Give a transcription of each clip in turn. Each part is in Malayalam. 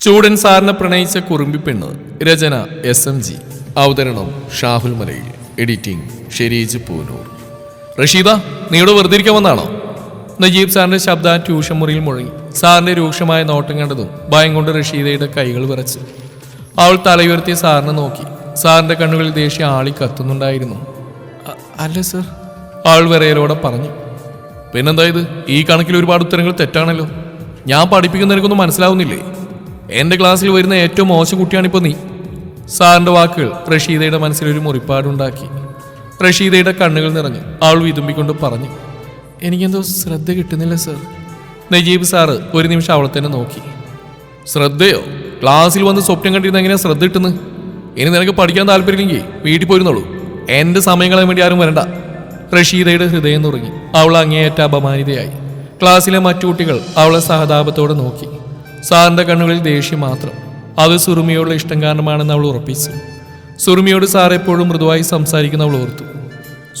ചൂടൻ സാറിനെ പ്രണയിച്ച കുറുമ്പി പെണ്ണ് രചന എസ് എം ജി അവതരണം ഷാഹുൽ മലയിൽ. എഡിറ്റിംഗ് ഷെരീജ് പൂനൂർ. റഷീദ നീ വെറുതെ വന്നാണോ? നജീബ് സാറിന്റെ ശബ്ദ ട്യൂഷൻ മുറിയിൽ മുഴങ്ങി. സാറിന്റെ രൂക്ഷമായ നോട്ടം കണ്ടതും ഭയം കൊണ്ട് റഷീദയുടെ കൈകൾ വിറച്ചു. അവൾ തലയുയർത്തി സാറിനെ നോക്കി. സാറിന്റെ കണ്ണുകളിൽ ദേഷ്യം ആളി കത്തുന്നുണ്ടായിരുന്നു. അല്ല സർ. അവൾ വിറയലോടെ പറഞ്ഞു. പിന്നെന്താ ഇത്? ഈ കണക്കിൽ ഒരുപാട് ഉത്തരങ്ങൾ തെറ്റാണല്ലോ. ഞാൻ പഠിപ്പിക്കുന്ന എനിക്കൊന്നും മനസ്സിലാവുന്നില്ലേ? എന്റെ ക്ലാസ്സിൽ വരുന്ന ഏറ്റവും മോശം കുട്ടിയാണിപ്പോ നീ. സാറിന്റെ വാക്കുകൾ റഷീദയുടെ മനസ്സിൽ ഒരു മുറിപ്പാടുണ്ടാക്കി. റഷീദയുടെ കണ്ണുകൾ നിറഞ്ഞു അവൾ വിതുമ്പിക്കൊണ്ട് പറഞ്ഞു എനിക്കെന്തോ ശ്രദ്ധ കിട്ടുന്നില്ല സർ. നജീബ് സാറ് ഒരു നിമിഷം അവളെ തന്നെ നോക്കി. ശ്രദ്ധയോ? ക്ലാസ്സിൽ വന്ന് സ്വപ്നം കണ്ടിരുന്ന എങ്ങനെയാ ശ്രദ്ധ കിട്ടുന്നത് ഇനി നിനക്ക് പഠിക്കാൻ താല്പര്യമില്ലെങ്കിൽ വീട്ടിൽ പോയിരുന്നുള്ളൂ എന്റെ സമയങ്ങളെ വേണ്ടി ആരും വരണ്ട. റഷീദയുടെ ഹൃദയം നുറങ്ങി. അവൾ അങ്ങേയറ്റ അപമാനിതയായി. ക്ലാസ്സിലെ മറ്റു കുട്ടികൾ അവളെ സഹതാപത്തോടെ നോക്കി. സാറിന്റെ കണ്ണുകളിൽ ദേഷ്യം മാത്രം. അത് സുറുമിയോടുള്ള ഇഷ്ടം കാരണമാണെന്ന് അവൾ ഉറപ്പിച്ചു. സുറുമിയോട് സാർ എപ്പോഴും മൃദുവായി സംസാരിക്കുന്ന അവൾ ഓർത്തു.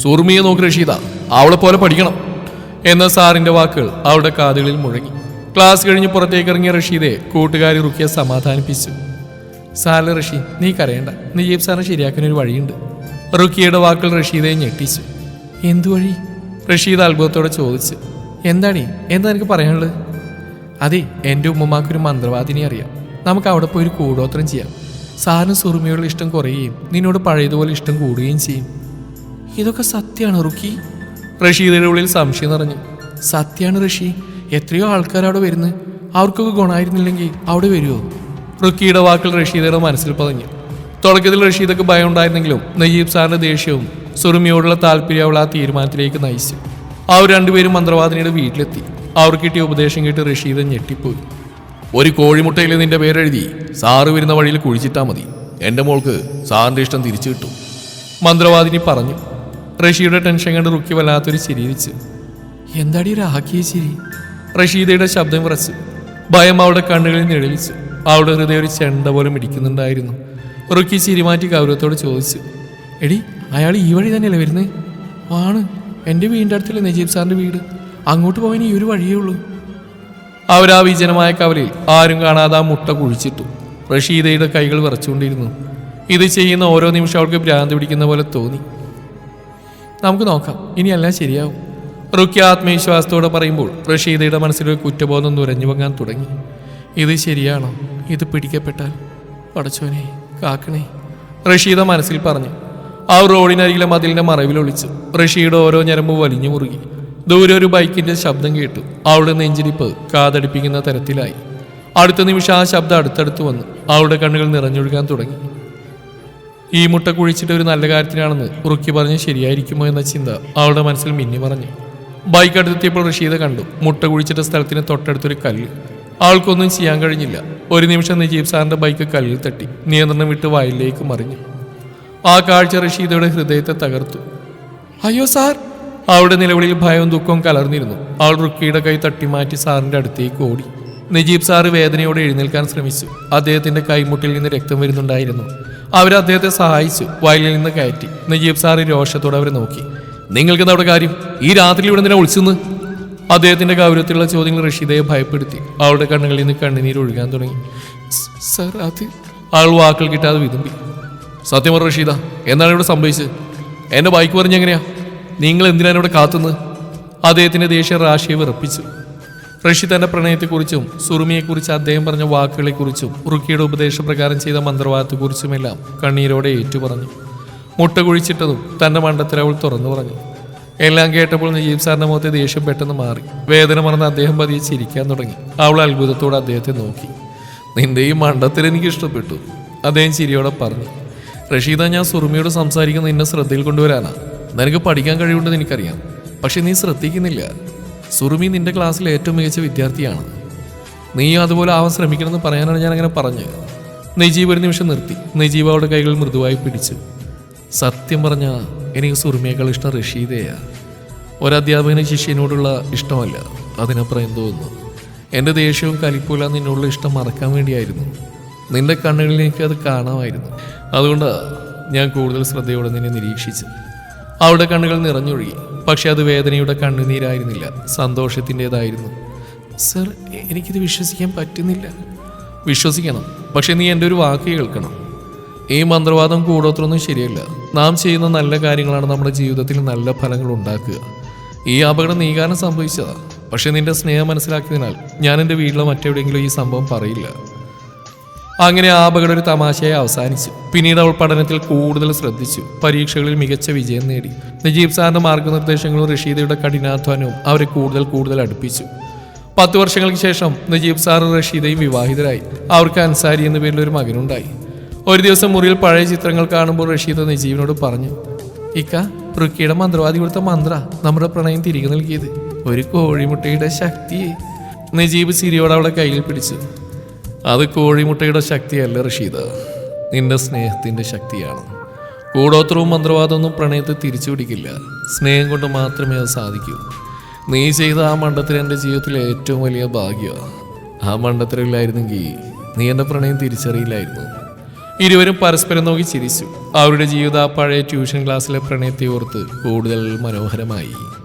സുറുമിയെ നോക്ക് റഷീദ അവളെ പോലെ പഠിക്കണം. എന്ന സാറിന്റെ വാക്കുകൾ അവളുടെ കാതുകളിൽ മുഴങ്ങി. ക്ലാസ് കഴിഞ്ഞ് പുറത്തേക്ക് ഇറങ്ങിയ റഷീദെ കൂട്ടുകാരി റുക്കിയെ സമാധാനിപ്പിച്ചു. സാല റഷി നീ കരയണ്ട. നജീബ് സാറിനെ ശരിയാക്കാൻ ഒരു വഴിയുണ്ട്. റുക്കിയുടെ വാക്കുകൾ റഷീദയെ ഞെട്ടിച്ചു. എന്തു വഴി? റഷീദ് അത്ഭുതത്തോടെ ചോദിച്ചു. എന്താണീ? എന്താ എനിക്ക് പറയാനുള്ളത്? അതെ എന്റെ ഉമ്മമാക്കൊരു മന്ത്രവാദിനെ അറിയാം. നമുക്ക് അവിടെ പോയി ഒരു കൂടോത്രം ചെയ്യാം. സാറിന് സുറുമിയോടുള്ള ഇഷ്ടം കുറയുകയും നിന്നോട് പഴയതുപോലെ ഇഷ്ടം കൂടുകയും ചെയ്യും. ഇതൊക്കെ സത്യമാണ് റുക്കി? റഷീദിന്റെ ഉള്ളിൽ സംശയം നിറഞ്ഞു. സത്യമാണ് ഋഷി എത്രയോ ആൾക്കാർ അവിടെ വരുന്നത് അവർക്കൊക്കെ ഗുണമായിരുന്നില്ലെങ്കിൽ അവിടെ വരുമോ റുക്കിയുടെ വാക്കുകൾ റഷീദയുടെ മനസ്സിൽ പതിഞ്ഞു. തുടക്കത്തിൽ റഷീദൊക്കെ ഭയം ഉണ്ടായിരുന്നെങ്കിലും നജീബ് സാറിന്റെ ദേഷ്യവും സുറുമിയോടുള്ള താല്പര്യം അവൾ ആ തീരുമാനത്തിലേക്ക് നയിച്ചു. അവർ രണ്ടുപേരും മന്ത്രവാദിനിയുടെ വീട്ടിലെത്തി. അവർ കിട്ടിയ ഉപദേശം കേട്ട് റഷീദ് ഞെട്ടിപ്പോയി. ഒരു കോഴിമുട്ടയിൽ നിന്റെ പേരെഴുതി? സാറ് വരുന്ന വഴിയിൽ കുഴിച്ചിട്ടാ മതി. എന്റെ മോൾക്ക് സാറിന്റെ ഇഷ്ടം തിരിച്ചു കിട്ടും. മന്ത്രവാദിനി പറഞ്ഞു. റഷീദയുടെ ടെൻഷൻ കണ്ട് റുക്കി വല്ലാത്തൊരു ചിരിയിച്ചു എന്താടി ഒരു ആക്കിയ ചിരി? റഷീദയുടെ ശബ്ദം വിറച്ച്. ഭയം അവളുടെ കണ്ണുകളിൽ നിഴലിച്ചു. അവളുടെ ഹൃദയം ഒരു ചെണ്ട പോലെ മിടിക്കുന്നുണ്ടായിരുന്നു. റുക്കി ചിരി മാറ്റി ഗൗരവത്തോട് ചോദിച്ചു. എടി അയാൾ ഈ വഴി തന്നെയല്ലേ വരുന്നത് ആണ്. എന്റെ വീടിന്റെ അടുത്തല്ലേ നജീബ് സാറിന്റെ വീട്. അങ്ങോട്ട് പോകാൻ ഈ ഒരു വഴിയേ ഉള്ളൂ. അവരാ വിജനമായ കവലയിൽ ആരും കാണാതെ ആ മുട്ട കുഴിച്ചിട്ടു. റഷീദയുടെ കൈകൾ വിറച്ചുകൊണ്ടിരുന്നു. ഇത് ചെയ്യുന്ന ഓരോ നിമിഷം അവൾക്ക് ഭ്രാന്തി പിടിക്കുന്ന പോലെ തോന്നി. നമുക്ക് നോക്കാം. ഇനി എല്ലാം ശരിയാവും. റുക്കി ആത്മവിശ്വാസത്തോടെ പറയുമ്പോൾ റഷീദയുടെ മനസ്സിലൊരു കുറ്റബോധം നുരഞ്ഞു പൊങ്ങാൻ തുടങ്ങി. ഇത് ശരിയാണോ? ഇത് പിടിക്കപ്പെട്ടാൽ? പടച്ചോനെ കാക്കണേ. റഷീദ മനസ്സിൽ പറഞ്ഞു. ആ റോഡിനരികിലെ മതിലിന്റെ മറവിലൊളിച്ചു റഷീദ് ഓരോ ഞരമ്പ് വലിഞ്ഞു മുറുകി. ദൂരെ ഒരു ബൈക്കിന്റെ ശബ്ദം കേട്ടു. അവളുടെ നെഞ്ചിരിപ്പ് കാതടിപ്പിക്കുന്ന തരത്തിലായി. അടുത്ത നിമിഷം ആ ശബ്ദം അടുത്തടുത്ത് വന്നു. അവളുടെ കണ്ണുകൾ നിറഞ്ഞൊഴുകാൻ തുടങ്ങി. ഈ മുട്ട കുഴിച്ചിട്ട് ഒരു നല്ല കാര്യത്തിനാണെന്ന് ഉറുക്കി പറഞ്ഞ് ശരിയായിരിക്കുമോ എന്ന ചിന്ത അവളുടെ മനസ്സിൽ മിന്നി പറഞ്ഞു ബൈക്ക് അടുത്തെത്തിയപ്പോൾ റഷീദ കണ്ടു മുട്ട കുഴിച്ചിട്ട സ്ഥലത്തിന് തൊട്ടടുത്തൊരു കല്ല്. അവൾക്കൊന്നും ചെയ്യാൻ കഴിഞ്ഞില്ല. ഒരു നിമിഷം നജീബ് സാറിന്റെ ബൈക്ക് കല്ലിൽ തട്ടി. നിയന്ത്രണം വിട്ട് വയലിലേക്ക് മറിഞ്ഞു. ആ കാഴ്ച റഷീദയുടെ ഹൃദയത്തെ തകർത്തു. അയ്യോ സാർ അവളുടെ നിലവിളിയിൽ ഭയവും ദുഃഖവും കലർന്നിരുന്നു. അവൾ റുക്കിയുടെ കൈ തട്ടിമാറ്റി സാറിന്റെ അടുത്തേക്ക് ഓടി. നജീബ് സാറ് വേദനയോടെ എഴുന്നേൽക്കാൻ ശ്രമിച്ചു. അദ്ദേഹത്തിന്റെ കൈമുട്ടിൽ നിന്ന് രക്തം വരുന്നുണ്ടായിരുന്നു. അവർ അദ്ദേഹത്തെ സഹായിച്ചു. വയലിൽ നിന്ന് കയറ്റി. നജീബ് സാറ് രോഷത്തോടെ അവരെ നോക്കി. നിങ്ങൾക്ക് അവിടെ കാര്യം? ഈ രാത്രി ഇവിടെ നിന്നെ ഒളിച്ചെന്ന്? അദ്ദേഹത്തിന്റെ ഗൗരവത്തിലുള്ള ചോദ്യങ്ങൾ റഷീദയെ ഭയപ്പെടുത്തി. അവളുടെ കണ്ണുകളിൽ നിന്ന് കണ്ണുനീർ ഒഴുകാൻ തുടങ്ങി. സാർ അത് അവൾ വാക്കുകൾ കിട്ടാതെ വിതുമ്പി. സത്യമോ റഷീദ എന്താണ് ഇവിടെ സംഭവിച്ചത്? എന്റെ ബൈക്ക് പറഞ്ഞ എങ്ങനെയാ? നിങ്ങൾ എന്തിനാണ് ഇവിടെ കാത്തുന്നത്? അദ്ദേഹത്തിന്റെ ദേഷ്യ റാഷിയെ വിറപ്പിച്ചു. റഷി തന്റെ പ്രണയത്തെക്കുറിച്ചും സുറുമിയെക്കുറിച്ച് അദ്ദേഹം പറഞ്ഞ വാക്കുകളെക്കുറിച്ചും ഉറുക്കിയുടെ ഉപദേശപ്രകാരം ചെയ്ത മന്ത്രവാദത്തെക്കുറിച്ചുമെല്ലാം കണ്ണീരോടെ ഏറ്റുപറഞ്ഞു. മുട്ട കുഴിച്ചിട്ടതും തന്റെ മണ്ടത്തിൽ അവൾ തുറന്നു പറഞ്ഞു. എല്ലാം കേട്ടപ്പോൾ നജീബ് സാറിന്റെ മുഖത്തെ ദേഷ്യം പെട്ടെന്ന് മാറി. വേദന മറന്ന് അദ്ദേഹം പതിയെ ചിരിക്കാൻ തുടങ്ങി. അവൾ അത്ഭുതത്തോടെ അദ്ദേഹത്തെ നോക്കി. നിന്റെ ഈ മണ്ടത്തിൽ എനിക്ക് ഇഷ്ടപ്പെട്ടു അദ്ദേഹം ചിരിയോടെ പറഞ്ഞു. റഷീദ ഞാൻ സുറുമിയോട് സംസാരിക്കുന്ന നിന്നെ ശ്രദ്ധയിൽ കൊണ്ടുവരാനാ. നിനക്ക് പഠിക്കാൻ കഴിവുണ്ടെന്ന് എനിക്കറിയാം. പക്ഷെ നീ ശ്രദ്ധിക്കുന്നില്ല. സുറുമി നിന്റെ ക്ലാസ്സിലെ ഏറ്റവും മികച്ച വിദ്യാർത്ഥിയാണ്. നീ അതുപോലെ ആവാൻ ശ്രമിക്കണമെന്ന് പറയാനാണ് ഞാൻ അങ്ങനെ പറഞ്ഞത് നജീബ് ഒരു നിമിഷം നിർത്തി. നജീബ് അവളുടെ കൈകൾ മൃദുവായി പിടിച്ചു. സത്യം പറഞ്ഞാൽ എനിക്ക് സുറുമിയേക്കാൾ ഇഷ്ടം റഷീദയാണ് ഒരധ്യാപകന് ശിഷ്യനോടുള്ള ഇഷ്ടമല്ല. അതിനപ്പുറം എന്തോ ഒന്ന്. എന്റെ ദേഷ്യവും കലിപ്പൂല നിന്നോടുള്ള ഇഷ്ടം മറക്കാൻ വേണ്ടിയായിരുന്നു. നിന്റെ കണ്ണുകളിലേക്ക് അത് കാണാമായിരുന്നു. അതുകൊണ്ടാണ് ഞാൻ കൂടുതൽ ശ്രദ്ധയോടെ നിന്നെ നിരീക്ഷിച്ചു അവളുടെ കണ്ണുകൾ നിറഞ്ഞൊഴുകി. പക്ഷെ അത് വേദനയുടെ കണ്ണുനീരായിരുന്നില്ല. സന്തോഷത്തിന്റെതായിരുന്നു. സർ എനിക്കിത് വിശ്വസിക്കാൻ പറ്റുന്നില്ല. വിശ്വസിക്കണം. പക്ഷെ നീ എന്റെ ഒരു വാക്ക് കേൾക്കണം. ഈ മന്ത്രവാദം കൂടോത്രൊന്നും ശരിയല്ല. നാം ചെയ്യുന്ന നല്ല കാര്യങ്ങളാണ് നമ്മുടെ ജീവിതത്തിൽ നല്ല ഫലങ്ങൾ ഉണ്ടാക്കുക. ഈ അപകടം നീ കാരണം സംഭവിച്ചതാ. പക്ഷെ നിന്റെ സ്നേഹം മനസ്സിലാക്കിയതിനാൽ ഞാൻ എന്റെ വീട്ടിലോ മറ്റെവിടെയെങ്കിലും ഈ സംഭവം പറയില്ല. അങ്ങനെ ആ അപകടം ഒരു തമാശയെ അവസാനിച്ചു. പിന്നീട് അവൾ പഠനത്തിൽ കൂടുതൽ ശ്രദ്ധിച്ചു. പരീക്ഷകളിൽ മികച്ച വിജയം നേടി. നജീബ് സാറിന്റെ മാർഗനിർദ്ദേശങ്ങളും റഷീദയുടെ കഠിനാധ്വാനവും അവരെ കൂടുതൽ കൂടുതൽ അടുപ്പിച്ചു. പത്ത് വർഷങ്ങൾക്ക് ശേഷം നജീബ് സാറും റഷീദയും വിവാഹിതരായി. അവർക്ക് അൻസാരി എന്ന പേരിൽ ഒരു മകനുണ്ടായി. ഒരു ദിവസം മുറിയിൽ പഴയ ചിത്രങ്ങൾ കാണുമ്പോൾ റഷീദ് നജീബിനോട് പറഞ്ഞു ഇക്ക റുക്കിയുടെ മന്ത്രവാദി കൊടുത്ത മന്ത്ര. നമ്മുടെ പ്രണയം തിരികെ നൽകിയത്. ഒരു കോഴിമുട്ടയുടെ ശക്തിയെ. നജീബ് സിരിയോട് അവളെ കയ്യിൽ പിടിച്ചു. അത് കോഴിമുട്ടയുടെ ശക്തിയല്ല റഷീദ്. നിന്റെ സ്നേഹത്തിന്റെ ശക്തിയാണ്. കൂടോത്രവും മന്ത്രവാദമൊന്നും പ്രണയത്തെ തിരിച്ചു പിടിക്കില്ല സ്നേഹം കൊണ്ട് മാത്രമേ അത് സാധിക്കൂ. നീ ചെയ്ത ആ മണ്ഡത്തിൽ എന്റെ ജീവിതത്തിലെ ഏറ്റവും വലിയ ഭാഗ്യമാണ് ആ മണ്ഡത്തിലില്ലായിരുന്നെങ്കിൽ നീ എന്റെ പ്രണയം തിരിച്ചറിയില്ലായിരുന്നു. ഇരുവരും പരസ്പരം നോക്കി ചിരിച്ചു. അവരുടെ ജീവിതം ആ പഴയ ട്യൂഷൻ ക്ലാസ്സിലെ പ്രണയത്തെ ഓർത്ത് കൂടുതൽ മനോഹരമായി.